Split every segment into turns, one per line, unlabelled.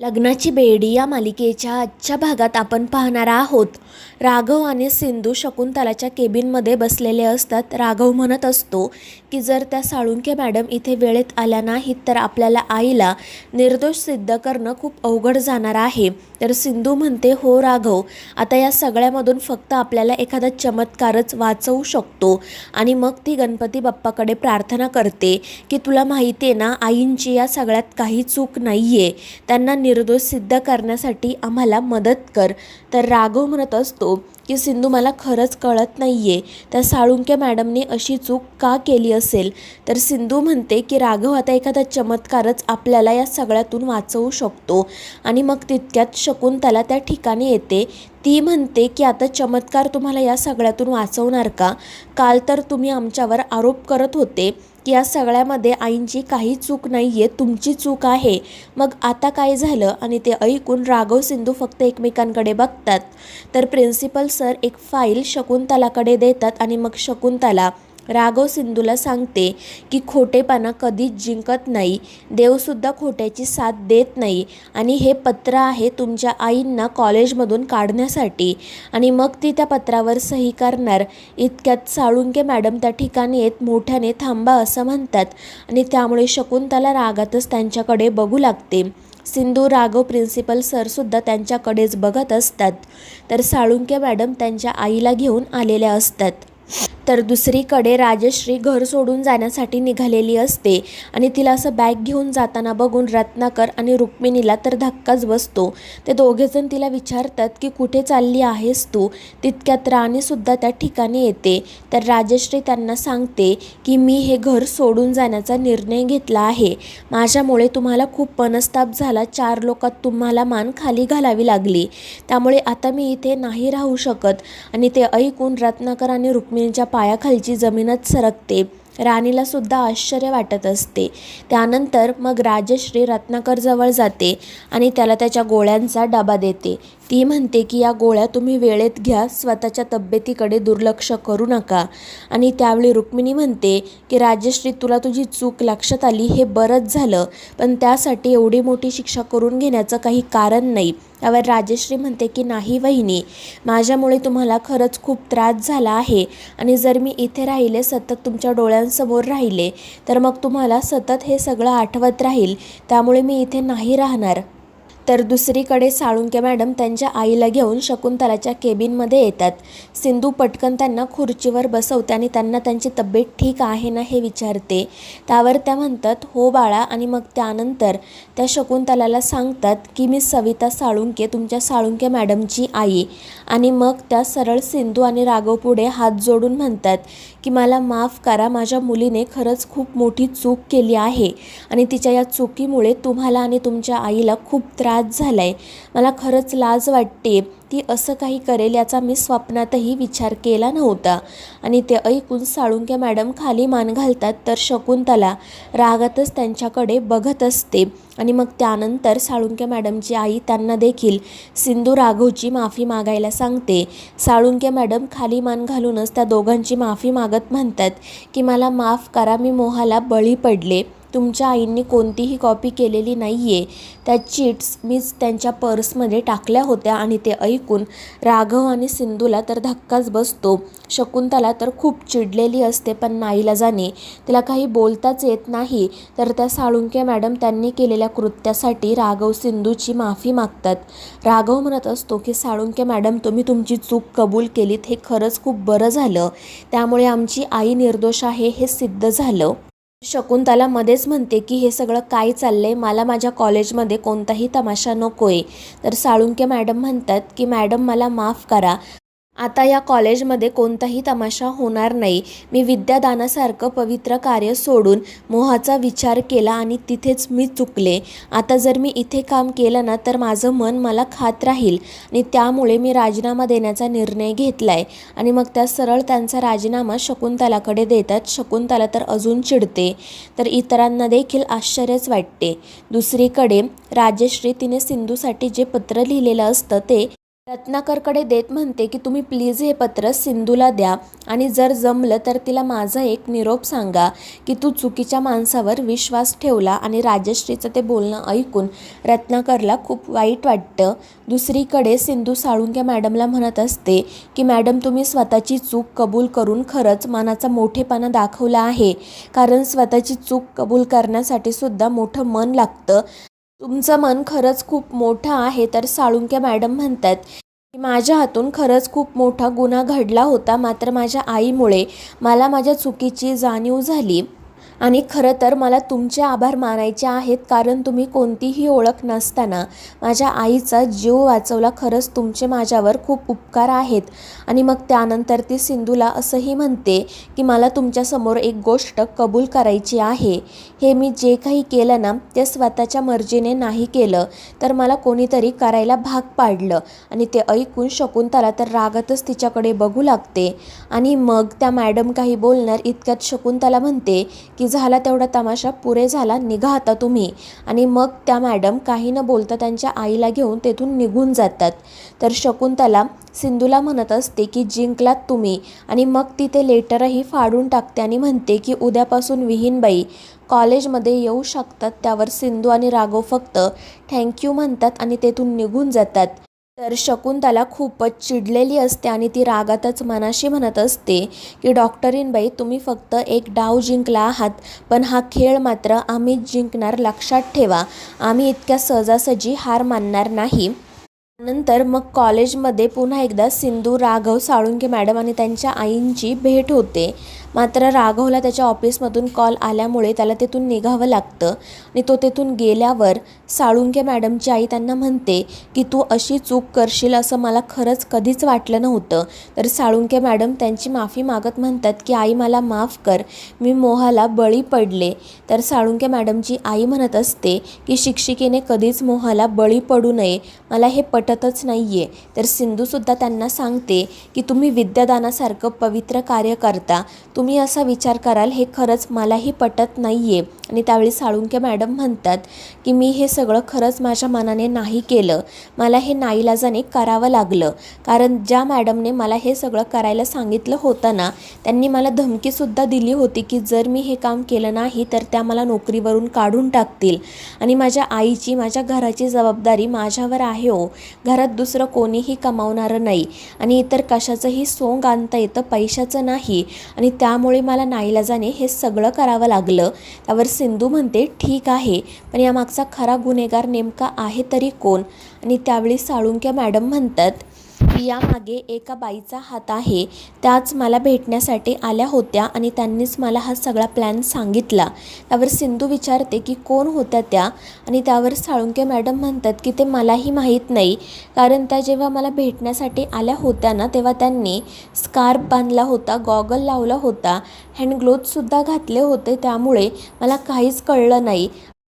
लग्नाची बेडी या मालिकेच्या आजच्या भागात आपण पाहणार आहोत. राघव आणि सिंधू शकुंतलाच्या केबिनमध्ये बसलेले असतात. राघव म्हणत असतो की जर त्या साळुंके मॅडम इथे वेळेत आल्या नाहीत तर आपल्याला आईला निर्दोष सिद्ध करणं खूप अवघड जाणार आहे. तर सिंधू म्हणते हो राघव आता या सगळ्यामधून फक्त आपल्याला एखादा चमत्कारच वाचवू शकतो. आणि मग ती गणपती बाप्पाकडे प्रार्थना करते की तुला माहिती आहे ना आईंची या सगळ्यात काही चूक नाही आहे त्यांना निर्दोष सिद्ध करण्यासाठी आम्हाला मदत कर. तर राघव म्हणत असतो की सिंधू मला खरंच कळत नाही आहे त्या साळुंके मॅडमने अशी चूक का केली असेल? तर सिंधू म्हणते की राघव आता एखादा चमत्कारच आपल्याला या सगळ्यातून वाचवू शकतो आणि मग तितक्यात शकुंतला त्या ठिकाणी येते. ती म्हणते की आता चमत्कार तुम्हाला या सगळ्यातून वाचवणार का? काल तर तुम्ही आमच्यावर आरोप करत होते. की या सगळ्यामध्ये आईंची काही चूक नाही आहे तुमची चूक आहे. मग आता काय झालं? आणि ते ऐकून राघव सिंधू फक्त एकमेकांकडे बघतात. तर प्रिन्सिपल सर एक फाईल शकुंतलाकडे देतात आणि मग शकुंतला राघव सिंधूला सांगते की खोटेपणा कधीच जिंकत नाही. देवसुद्धा खोट्याची साथ देत नाही. आणि हे पत्र आहे तुमच्या आईंना कॉलेजमधून काढण्यासाठी. आणि मग ती त्या पत्रावर सही करणार. इतक्यात साळुंके मॅडम त्या ठिकाणी येत मोठ्याने थांबा असं म्हणतात. आणि त्यामुळे शकुंतला रागातच त्यांच्याकडे बघू लागते. सिंधू राघव प्रिन्सिपल सरसुद्धा त्यांच्याकडेच बघत असतात. तर साळुंके मॅडम त्यांच्या आईला घेऊन आलेल्या असतात. तर दुसरीकडे राजश्री घर सोडून जाण्यासाठी निघालेली असते आणि तिला असं बॅग घेऊन जाताना बघून रत्नाकर आणि रुक्मिणीला तर धक्काच बसतो. ते दोघेजण तिला विचारतात की कुठे चालली आहेस तू? तितक्यात राणीसुद्धा त्या ठिकाणी येते. तर राजश्री त्यांना सांगते की मी हे घर सोडून जाण्याचा निर्णय घेतला आहे. माझ्यामुळे तुम्हाला खूप मनस्ताप झाला. चार लोकात तुम्हाला मान खाली घालावी लागली. त्यामुळे आता मी इथे नाही राहू शकत. आणि ते ऐकून रत्नाकर आणि रुक्मिणीच्या पायाखालची जमीनच सरकते. राणीला सुद्धा आश्चर्य वाटत असते. त्यानंतर मग राजश्री रत्नाकरजवळ जाते आणि त्याला त्याच्या गोळ्यांचा डबा देते. ती म्हणते की या गोळ्या तुम्ही वेळेत घ्या स्वतःच्या तब्येतीकडे दुर्लक्ष करू नका. आणि त्यावेळी रुक्मिणी म्हणते की राजश्री तुला तुझी चूक लक्षात आली हे बरंच झालं पण त्यासाठी एवढी मोठी शिक्षा करून घेण्याचं काही कारण नाही. त्यावर राजश्री म्हणते की नाही वहिनी माझ्यामुळे तुम्हाला खरंच खूप त्रास झाला आहे आणि जर मी इथे राहिले सतत तुमच्या डोळ्यांसमोर राहिले तर मग तुम्हाला सतत हे सगळं आठवत राहील त्यामुळे मी इथे नाही राहणार. तर दुसरीकडे साळुंके मॅडम त्यांच्या आईला घेऊन शकुंतलाच्या केबिनमध्ये येतात. सिंधू पटकन त्यांना खुर्चीवर बसवते आणि त्यांना त्यांची तब्येत ठीक आहे ना हे विचारते. त्यावर त्या म्हणतात हो बाळा आणि मग त्यानंतर त्या शकुंतलाला सांगतात की मी सविता साळुंके तुमच्या साळुंके मॅडमची आई. आणि मग त्या सरळ सिंधू आणि राघव पुढे हात जोडून म्हणतात की मला माफ करा माझ्या मुलीने खरंच खूप मोठी चूक केली आहे आणि तिच्या या चुकीमुळे तुम्हाला आणि तुमच्या आईला खूप त्रास झाला आहे मला खरंच लाज वाटते. ती असं काही करेल याचा मी स्वप्नातही विचार केला नव्हता. आणि ते ऐकून साळुंके मॅडम खाली मान घालतात तर शकुंतला रागातच त्यांच्याकडे बघत असते. आणि मग त्यानंतर साळुंके मॅडमची आई त्यांना देखील सिंधू राघवची माफी मागायला सांगते. साळुंके मॅडम खाली मान घालूनच त्या दोघांची माफी मागत म्हणतात की मला माफ करा मी मोहाला बळी पडले. तुमच्या आईंनी कोणतीही कॉपी केलेली नाही आहे त्या चिट्स मीच त्यांच्या पर्समध्ये टाकल्या होत्या आणि ते ऐकून राघव आणि सिंधूला तर धक्काच बसतो. शकुंतला तर खूप चिडलेली असते पण नाईला जाणे. तिला काही बोलताच येत नाही. तर त्या साळुंके मॅडम त्यांनी केलेल्या कृत्यासाठी राघव सिंधूची माफी मागतात. राघव म्हणत असतो की साळुंके मॅडम तुम्ही तुमची चूक कबूल केलीत. हे खरंच खूप बरं झालं. त्यामुळे आमची आई निर्दोष आहे हे सिद्ध झालं. शकुंतला मध्येच म्हणते की हे सगळं काय चाललंय? मला माझ्या कॉलेजमध्ये कोणताही तमाशा नको आहे तर साळुंके मॅडम म्हणतात की मॅडम मला माफ करा. आता या कॉलेजमध्ये कोणताही तमाशा होणार नाही. मी विद्यादानासारखं पवित्र कार्य सोडून मोहाचा विचार केला आणि तिथेच मी चुकले. आता जर मी इथे काम केलं ना तर माझं मन मला खात राहील आणि त्यामुळे मी राजीनामा देण्याचा निर्णय घेतला आहे आणि मग त्या सरळ त्यांचा राजीनामा शकुंतलाकडे देतात. शकुंतला तर अजून चिडते तर इतरांना देखील आश्चर्यच वाटते. दुसरीकडे राजश्री तिने सिंधूसाठी जे पत्र लिहिलेलं असतं ते रत्नाकरकडे देत म्हणते की तुम्ही प्लीज हे पत्र सिंधूला द्या आणि जर जमलं तर तिला माझा एक निरोप सांगा की तू चुकीच्या माणसावर विश्वास ठेवला आणि राजश्रीचं ते बोलणं ऐकून रत्नाकरला खूप वाईट वाटतं. दुसरीकडे सिंधू साळुंके मॅडमला म्हणत असते की मॅडम तुम्ही स्वतःची चूक कबूल करून खरंच मनाचा मोठेपणा दाखवला आहे. कारण स्वतःची चूक कबूल करण्यासाठी सुद्धा मोठं मन लागतं. तुमचं मन खरंच खूप मोठं आहे तर साळुंके मॅडम म्हणतात की माझ्या हातून खरंच खूप मोठा गुन्हा घडला होता मात्र माझ्या आईमुळे मला माझ्या चुकीची जाणीव झाली. आणि खरं तर मला तुमचे आभार मानायचे आहेत कारण तुम्ही कोणतीही ओळख नसताना माझ्या आईचा जीव वाचवला खरंच तुमचे माझ्यावर खूप उपकार आहेत. आणि मग त्यानंतर ती सिंधूला असंही म्हणते की मला तुमच्यासमोर एक गोष्ट कबूल करायची आहे. हे मी जे काही केलं ना ते स्वतःच्या मर्जीने नाही केलं तर मला कोणीतरी करायला भाग पाडलं आणि ते ऐकून शकुंतला तर रागातच तिच्याकडे बघू लागते. आणि मग त्या मॅडम काही बोलणार इतक्यात शकुंतला म्हणते की झाला तेवढा तमाशा पुरे झाला निघा आता तुम्ही. आणि मग त्या मॅडम काही न बोलता त्यांच्या आईला घेऊन तेथून निघून जातात. तर शकुंतला सिंधूला म्हणत असते की जिंकलात तुम्ही. आणि मग ती ते लेटरही फाडून टाकते आणि म्हणते की उद्यापासून विहीनबाई कॉलेजमध्ये येऊ शकतात त्यावर सिंधू आणि राघव फक्त थँक्यू म्हणतात आणि तेथून निघून जातात. तर शकुंतला खूपच चिडलेली असते आणि ती रागातच मनाशी म्हणत असते की डॉक्टरीनबाई तुम्ही फक्त एक डाव जिंकला आहात पण हा खेळ मात्र आम्हीच जिंकणार लक्षात ठेवा. आम्ही इतक्या सहजासहजी हार मानणार नाही. नंतर मग कॉलेजमध्ये पुन्हा एकदा सिंधू राघव साळुंके मॅडम आणि त्यांच्या आईंची भेट होते. मात्र राघवला त्याच्या ऑफिसमधून कॉल आल्यामुळे त्याला तेथून निघावं लागतं आणि तो तेथून गेल्यावर साळुंके मॅडमची आई त्यांना म्हणते की तू अशी चूक करशील असं मला खरंच कधीच वाटलं नव्हतं तर साळुंके मॅडम त्यांची माफी मागत म्हणतात की आई मला माफ कर मी मोहाला बळी पडले तर साळुंके मॅडमची आई म्हणत असते की शिक्षिकेने कधीच मोहाला बळी पडू नये. मला हे पटतच नाही आहे तर सिंधूसुद्धा त्यांना सांगते की तुम्ही विद्यादानासारखं पवित्र कार्य करता. तुम्ही असा विचार कराल हे खरंच मलाही पटत नाही आहे आणि त्यावेळी साळुंके मॅडम म्हणतात की मी हे सगळं खरंच माझ्या मनाने नाही केलं. मला हे नाईलाजाने करावं लागलं. कारण ज्या मॅडमने मला हे सगळं करायला सांगितलं होतं ना त्यांनी मला धमकीसुद्धा दिली होती की जर मी हे काम केलं नाही तर त्या मला नोकरीवरून काढून टाकतील. आणि माझ्या आईची माझ्या घराची जबाबदारी माझ्यावर आहे हो. घरात दुसरं कोणीही कमावणारं नाही. आणि इतर कशाचंही सोंग आणता येतं पैशाचं नाही. आणि त्या त्यामुळे मला नाईलाजाने हे सगळं करावं लागलं. त्यावर सिंधू म्हणते ठीक आहे पण यामागचा खरा गुन्हेगार नेमका आहे तरी कोण? आणि त्यावेळी साळुंक्या मॅडम म्हणतात यामागे एका बाईचा हात आहे. त्याच मला भेटण्यासाठी आल्या होत्या आणि त्यांनीच मला हा सगळा प्लॅन सांगितला. त्यावर सिंधू विचारते की कोण होत्या त्या? आणि त्यावर साळुंके मॅडम म्हणतात की ते मलाही माहीत नाही. कारण त्या जेव्हा मला भेटण्यासाठी आल्या होत्या ना तेव्हा त्यांनी स्कार्फ बांधला होता गॉगल लावला होता हँड घातले होते. त्यामुळे मला काहीच कळलं नाही.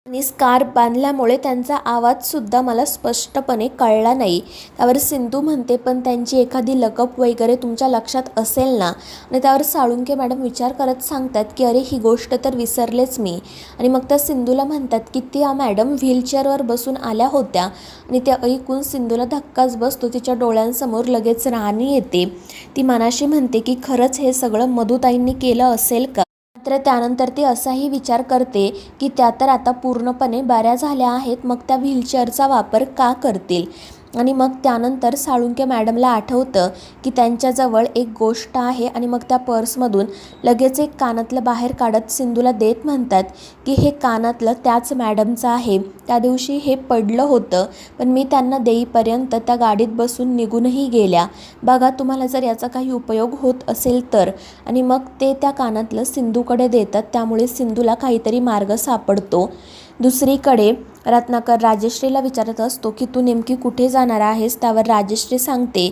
आणि स्कार्फ बांधल्यामुळे त्यांचा आवाजसुद्धा मला स्पष्टपणे कळला नाही. त्यावर सिंधू म्हणते पण त्यांची एखादी लकअप वगैरे तुमच्या लक्षात असेल ना? आणि त्यावर साळुंके मॅडम विचार करत सांगतात की अरे ही गोष्ट तर विसरलेच मी. आणि मग त्या सिंधूला म्हणतात की त्या मॅडम व्हीलचेअरवर बसून आल्या होत्या. आणि त्या ऐकून सिंधूला धक्काच बसतो तिच्या डोळ्यांसमोर लगेच राणी येते. ती मनाशी म्हणते की खरंच हे सगळं मधुताईंनी केलं असेल का? मात्र त्यानंतर ती असाही विचार करते की त्या तर आता पूर्णपणे बऱ्या झाल्या आहेत मग त्या व्हीलचेअरचा वापर का करतील? आणि मग त्यानंतर साळुंके मॅडमला आठवतं की त्यांच्याजवळ एक गोष्ट आहे आणि मग त्या पर्समधून लगेच एक कानातलं बाहेर काढत सिंधूला देत म्हणतात की हे कानातलं त्याच मॅडमचं आहे. त्या दिवशी हे पडलं होतं पण मी त्यांना देईपर्यंत त्या गाडीत बसून निघूनही गेल्या. बघा तुम्हाला जर याचा काही उपयोग होत असेल तर. आणि मग ते त्या कानातलं सिंधूकडे देतात त्यामुळे सिंधूला काहीतरी मार्ग सापडतो. दुसरीकडे रत्नाकर राजश्रीला विचारत असतो की तू नेमकी कुठे जाणार आहेस? त्यावर राजश्री सांगते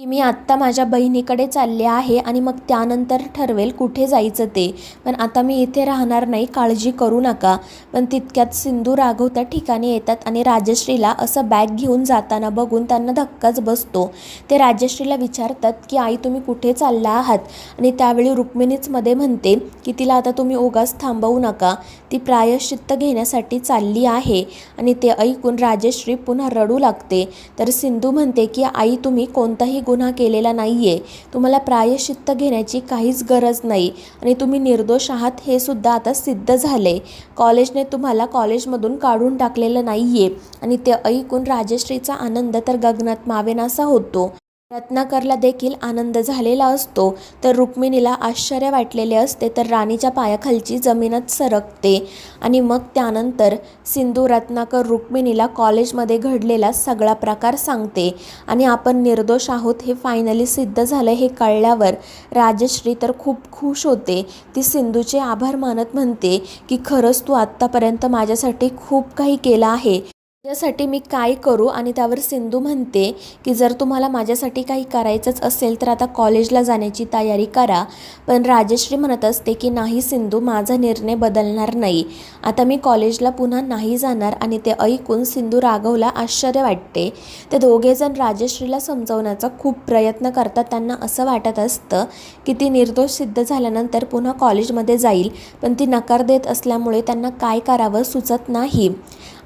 की मी आत्ता माझ्या बहिणीकडे चालले आहे आणि मग त्यानंतर ठरवेल कुठे जायचं ते. पण आता मी इथे राहणार नाही काळजी करू नका. पण तितक्यात सिंधू राघव त्या ठिकाणी येतात आणि राजश्रीला असं बॅग घेऊन जाताना बघून त्यांना धक्काच बसतो. ते राजश्रीला विचारतात की आई तुम्ही कुठे चालला आहात? आणि त्यावेळी रुक्मिणीचमध्ये म्हणते की तिला आता तुम्ही ओघास थांबवू नका. ती प्रायश्चित्त घेण्यासाठी चालली आहे. आणि ते ऐकून राजश्री पुन्हा रडू लागते. तर सिंधू म्हणते की आई तुम्ही कोणताही गुन्हा केलेला नाही आहे तुम्हाला प्रायश्चित्त घेण्याची काहीच गरज नाही. आणि तुम्ही निर्दोष आहात हे सुद्धा आता सिद्ध झाले कॉलेजने तुम्हाला कॉलेजमधून काढून टाकलेलं नाही आहे आणि ते ऐकून राजश्रीचा आनंद तर गगनात मावेनासा होतो. रत्नाकरला देखील आनंद झालेला असतो. तर रुक्मिणीला आश्चर्य वाटलेले असते तर राणीच्या पायाखालची जमीनच सरकते. आणि मग त्यानंतर सिंधू रत्नाकर रुक्मिणीला कॉलेजमध्ये घडलेला सगळा प्रकार सांगते. आणि आपण निर्दोष आहोत हे फायनली सिद्ध झालं हे कळल्यावर राजश्री तर खूप खुश होते. ती सिंधूचे आभार मानत म्हणते की खरंच तू आत्तापर्यंत माझ्यासाठी खूप काही केलं आहे. माझ्यासाठी मी काय करू? आणि त्यावर सिंधू म्हणते की जर तुम्हाला माझ्यासाठी काही करायचंच असेल तर आता कॉलेजला जाण्याची तयारी करा. पण राजश्री म्हणत असते की नाही सिंधू माझा निर्णय बदलणार नाही. आता मी कॉलेजला पुन्हा नाही जाणार. आणि ते ऐकून सिंधू राघवला आश्चर्य वाटते. ते दोघेजण राजश्रीला समजवण्याचा खूप प्रयत्न करतात. त्यांना असं वाटत असतं की ती निर्दोष सिद्ध झाल्यानंतर पुन्हा कॉलेजमध्ये जाईल पण ती नकार देत असल्यामुळे त्यांना काय करावं सुचत नाही.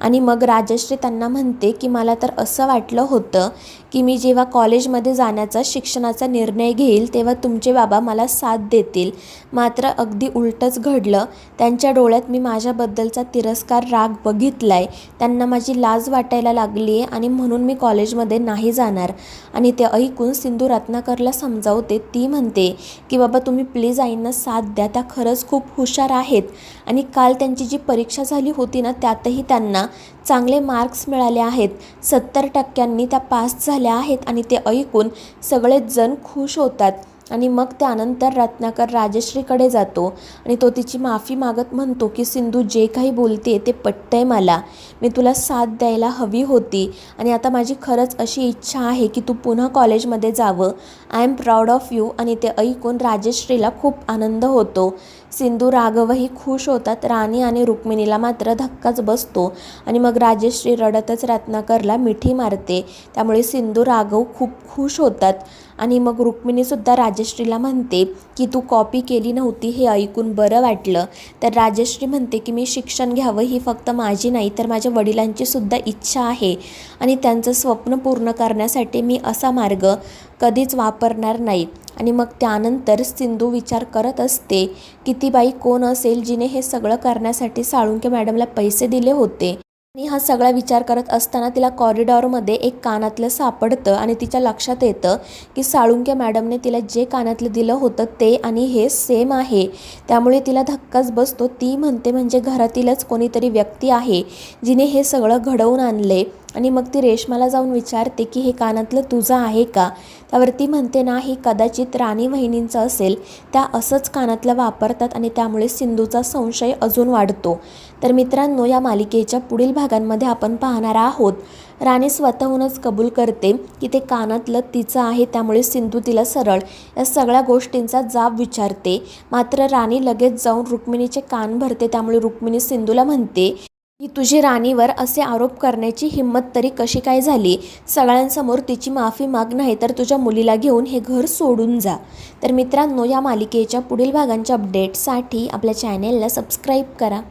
आणि मग राजश्री त्यांना म्हणते की मला तर असं वाटलं होतं की मी जेव्हा कॉलेजमध्ये जाण्याचा शिक्षणाचा निर्णय घेईल तेव्हा तुमचे बाबा मला साथ देतील. मात्र अगदी उलटंच घडलं. त्यांच्या डोळ्यात मी माझ्याबद्दलचा तिरस्कार राग बघितला आहे त्यांना माझी लाज वाटायला लागली आहे आणि म्हणून मी कॉलेजमध्ये नाही जाणार. आणि ते ऐकून सिंधू रत्नाकरला समजावते. ती म्हणते की बाबा तुम्ही प्लीज आईंना साथ द्या. त्या खरंच खूप हुशार आहेत. आणि काल त्यांची जी परीक्षा झाली होती ना त्यातही त्यांना चांगले मार्क्स मिळाले आहेत. सत्तर टक्क्यांनी त्या पास झाल्या आहेत आणि ते ऐकून सगळेच जण खुश होतात आणि मग त्यानंतर रत्नाकर राजश्रीकडे जातो आणि तो तिची माफी मागत म्हणतो की सिंधू जे काही बोलते ते पटतंय मला. मी तुला साथ द्यायला हवी होती आणि आता माझी खरंच अशी इच्छा आहे की तू पुन्हा कॉलेजमध्ये जावं. I am proud of you. आणि ते ऐकून राजश्रीला खूप आनंद होतो. सिंधू राघवही खुश होतात. राणी आणि रुक्मिणीला मात्र धक्काच बसतो आणि मग राजश्री रडतच रत्नाकरला मिठी मारते. त्यामुळे सिंधू राघव खूप खुश होतात आणि मग रुक्मिणीसुद्धा राजश्रीला म्हणते की तू कॉपी केली नव्हती हे ऐकून बरं वाटलं तर राजश्री म्हणते की मी शिक्षण घ्यावं ही फक्त माझी नाही तर माझ्या वडिलांची सुद्धा इच्छा आहे. आणि त्यांचं स्वप्न पूर्ण करण्यासाठी मी असा मार्ग कधीच वापरणार नाही. आणि मग त्यानंतर सिंधू विचार करत असते की ती बाई कोण असेल जिने हे सगळं करण्यासाठी साळुंके मॅडमला पैसे दिले होते? आणि हा सगळा विचार करत असताना तिला कॉरिडॉरमध्ये एक कानातलं सापडतं आणि तिच्या लक्षात येतं की साळुंके मॅडमने तिला जे कानातलं दिलं होतं ते आणि हे सेम आहे. त्यामुळे तिला धक्काच बसतो. ती म्हणते म्हणजे घरातीलच कोणीतरी व्यक्ती आहे जिने हे सगळं घडवून आणले आणि मग ती रेशमाला जाऊन विचारते की हे कानातलं तुझं आहे का? त्यावर ती म्हणते नाही कदाचित राणी वहिनींचं असेल. त्या असंच कानातलं वापरतात आणि त्यामुळे सिंधूचा संशय अजून वाढतो. तर मित्रांनो या मालिकेच्या पुढील भागांमध्ये आपण पाहणार आहोत. राणी स्वतःहूनच कबूल करते की ते कानातलं तिचं आहे त्यामुळे सिंधू तिला सरळ या सगळ्या गोष्टींचा जाब विचारते. मात्र राणी लगेच जाऊन रुक्मिणीचे कान भरते त्यामुळे रुक्मिणी सिंधूला म्हणते की तुझी राणीवर असे आरोप करण्याची हिंमत तरी कशी काय झाली? सगळ्यांसमोर तिची माफी माग नाही तर तुझ्या मुलीला घेऊन हे घर सोडून जा. तर मित्रांनो या मालिकेच्या पुढील भागांच्या अपडेटसाठी आपल्या चॅनेलला सबस्क्राईब करा.